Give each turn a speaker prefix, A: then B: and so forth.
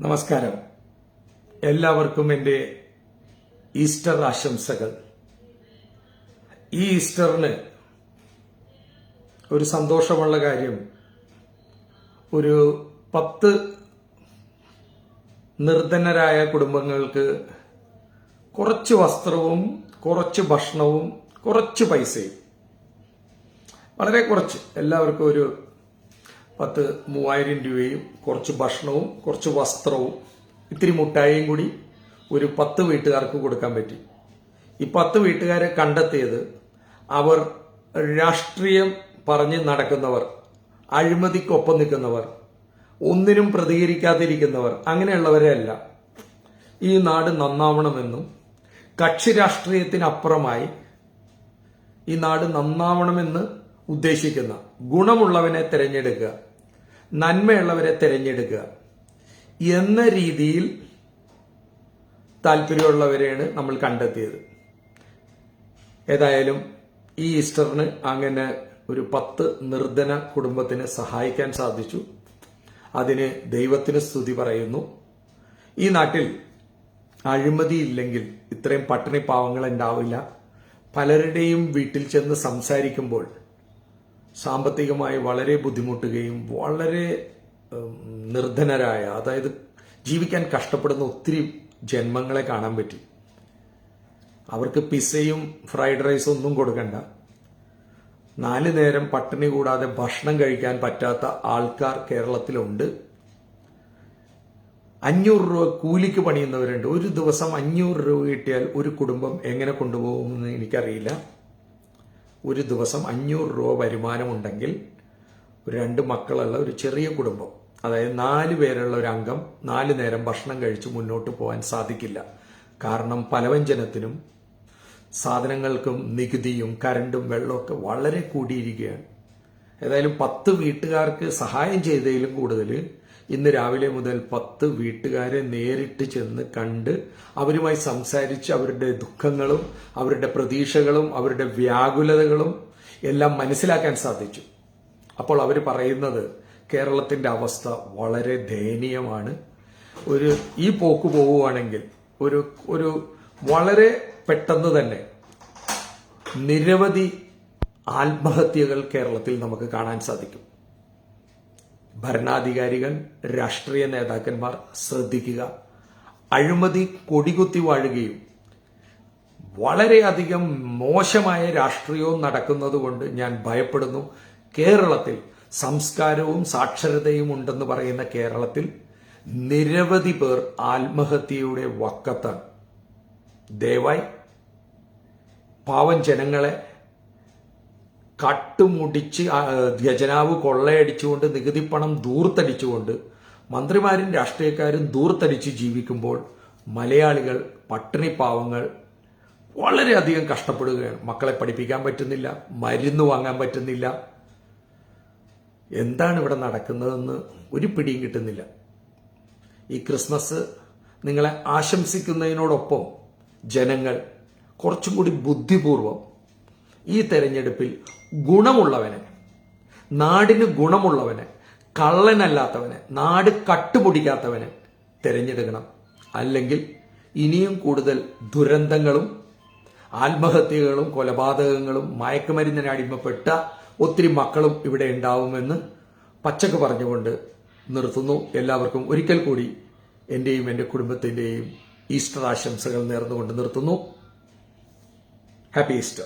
A: നമസ്കാരം. എല്ലാവർക്കും എന്റെ ഈസ്റ്റർ ആശംസകൾ. ഈ ഈസ്റ്ററിന് ഒരു സന്തോഷമുള്ള കാര്യം ഒരു പത്ത് നിർധനരായ കുടുംബങ്ങൾക്ക് കുറച്ച് വസ്ത്രവും കുറച്ച് ഭക്ഷണവും കുറച്ച് പൈസയും. വളരെ കുറച്ച്. എല്ലാവർക്കും ഒരു പത്ത് മൂവായിരം രൂപയും കുറച്ച് ഭക്ഷണവും കുറച്ച് വസ്ത്രവും ഇത്തിരി മുട്ടായിയും കൂടി ഒരു പത്ത് വീട്ടുകാർക്ക് കൊടുക്കാൻ പറ്റി. ഈ പത്ത് വീട്ടുകാരെ കണ്ടെത്തിയത് അവർ രാഷ്ട്രീയം പറഞ്ഞ് നടക്കുന്നവർ അഴിമതിക്കൊപ്പം നിൽക്കുന്നവർ ഒന്നിനും പ്രതികരിക്കാതിരിക്കുന്നവർ അങ്ങനെയുള്ളവരെയല്ല ഈ നാട് നന്നാവണമെന്നും കക്ഷി രാഷ്ട്രീയത്തിനപ്പുറമായി ഈ നാട് നന്നാവണമെന്ന് ഉദ്ദേശിക്കുന്ന ഗുണമുള്ളവനെ തിരഞ്ഞെടുക്കുക. നന്മയുള്ളവരെ തിരഞ്ഞെടുക്കുക എന്ന രീതിയിൽ താല്പര്യമുള്ളവരെയാണ് നമ്മൾ കണ്ടെത്തിയത്. ഏതായാലും ഈ ഈസ്റ്ററിന് അങ്ങനെ ഒരു പത്ത് നിർധന കുടുംബത്തിന് സഹായിക്കാൻ സാധിച്ചു. അതിന് ദൈവത്തിന് സ്തുതി പറയുന്നു. ഈ നാട്ടിൽ അഴിമതിയില്ലെങ്കിൽ ഇത്രയും പട്ടിണി പാവങ്ങൾ ഉണ്ടാവില്ല. പലരുടെയും വീട്ടിൽ ചെന്ന് സംസാരിക്കുമ്പോൾ സാമ്പത്തികമായി വളരെ ബുദ്ധിമുട്ടുകയും വളരെ നിർധനരായ അതായത് ജീവിക്കാൻ കഷ്ടപ്പെടുന്ന ഒത്തിരി ജന്മങ്ങളെ കാണാൻ പറ്റി. അവർക്ക് പിസയും ഫ്രൈഡ് റൈസും ഒന്നും കൊടുക്കണ്ട. നാല് നേരം പട്ടിണി കൂടാതെ ഭക്ഷണം കഴിക്കാൻ പറ്റാത്ത ആൾക്കാർ കേരളത്തിലുണ്ട്. അഞ്ഞൂറ് രൂപ കൂലിക്ക് പണിയുന്നവരുണ്ട്. ഒരു ദിവസം അഞ്ഞൂറ് രൂപ കിട്ടിയാൽ ഒരു കുടുംബം എങ്ങനെ കൊണ്ടുപോകുമെന്ന് എനിക്കറിയില്ല. ഒരു ദിവസം അഞ്ഞൂറ് രൂപ വരുമാനമുണ്ടെങ്കിൽ ഒരു രണ്ട് മക്കളുള്ള ഒരു ചെറിയ കുടുംബം അതായത് നാല് പേരുള്ള ഒരു അംഗം നാല് നേരം ഭക്ഷണം കഴിച്ച് മുന്നോട്ട് പോകാൻ സാധിക്കില്ല. കാരണം പലവ്യഞ്ജനത്തിനും സാധനങ്ങൾക്കും നികുതിയും കരണ്ടും വെള്ളമൊക്കെ വളരെ കൂടിയിരിക്കുകയാണ്. ഏതായാലും പത്ത് വീട്ടുകാർക്ക് സഹായം ചെയ്തതിലും കൂടുതൽ ഇന്ന് രാവിലെ മുതൽ പത്ത് വീട്ടുകാരെ നേരിട്ട് ചെന്ന് കണ്ട് അവരുമായി സംസാരിച്ച് അവരുടെ ദുഃഖങ്ങളും അവരുടെ പ്രതീക്ഷകളും അവരുടെ വ്യാകുലതകളും എല്ലാം മനസ്സിലാക്കാൻ സാധിച്ചു. അപ്പോൾ അവർ പറയുന്നത് കേരളത്തിന്റെ അവസ്ഥ വളരെ ദയനീയമാണ്. ഒരു ഈ പോക്ക് പോവുകയാണെങ്കിൽ ഒരു ഒരു വളരെ പെട്ടെന്ന് തന്നെ നിരവധി ആത്മഹത്യകൾ കേരളത്തിൽ നമുക്ക് കാണാൻ സാധിക്കും. ഭരണാധികാരികൾ രാഷ്ട്രീയ നേതാക്കന്മാർ ശ്രദ്ധിക്കുക. അഴിമതി കൊടികുത്തി വാഴുകയും വളരെയധികം മോശമായ രാഷ്ട്രീയവും നടക്കുന്നത് കൊണ്ട് ഞാൻ ഭയപ്പെടുന്നു. കേരളത്തിൽ സംസ്കാരവും സാക്ഷരതയും ഉണ്ടെന്ന് പറയുന്ന കേരളത്തിൽ നിരവധി പേർ ആത്മഹത്യയുടെ വക്കത്താണ്. ദയവായി പാവം ജനങ്ങളെ കട്ടുമുടിച്ച് ഖജനാവ് കൊള്ളയടിച്ചുകൊണ്ട് നികുതി പണം ദൂർത്തടിച്ചുകൊണ്ട് മന്ത്രിമാരും രാഷ്ട്രീയക്കാരും ദൂർത്തടിച്ച് ജീവിക്കുമ്പോൾ മലയാളികൾ പട്ടിണി പാവങ്ങൾ വളരെയധികം കഷ്ടപ്പെടുകയാണ്. മക്കളെ പഠിപ്പിക്കാൻ പറ്റുന്നില്ല മരുന്ന് വാങ്ങാൻ പറ്റുന്നില്ല. എന്താണ് ഇവിടെ നടക്കുന്നതെന്ന് ഒരു പിടിയും കിട്ടുന്നില്ല. ഈ ക്രിസ്മസ് നിങ്ങളെ ആശംസിക്കുന്നതിനോടൊപ്പം ജനങ്ങൾ കുറച്ചും കൂടി ബുദ്ധിപൂർവം ഈ തെരഞ്ഞെടുപ്പിൽ ഗുണമുള്ളവനെ നാടിന് ഗുണമുള്ളവനെ കള്ളനല്ലാത്തവനെ നാട് കട്ടുപിടിക്കാത്തവനെ തിരഞ്ഞെടുക്കണം. അല്ലെങ്കിൽ ഇനിയും കൂടുതൽ ദുരന്തങ്ങളും ആത്മഹത്യകളും കൊലപാതകങ്ങളും മയക്കുമരുന്നിന് അടിമപ്പെട്ട ഒത്തിരി മക്കളും ഇവിടെ ഉണ്ടാവുമെന്ന് പച്ചക്ക് പറഞ്ഞുകൊണ്ട് നിർത്തുന്നു. എല്ലാവർക്കും ഒരിക്കൽ കൂടി എന്റെയും എന്റെ കുടുംബത്തിന്റെയും ഈസ്റ്റർ ആശംസകൾ നേർന്നുകൊണ്ട് നിർത്തുന്നു. Happy Easter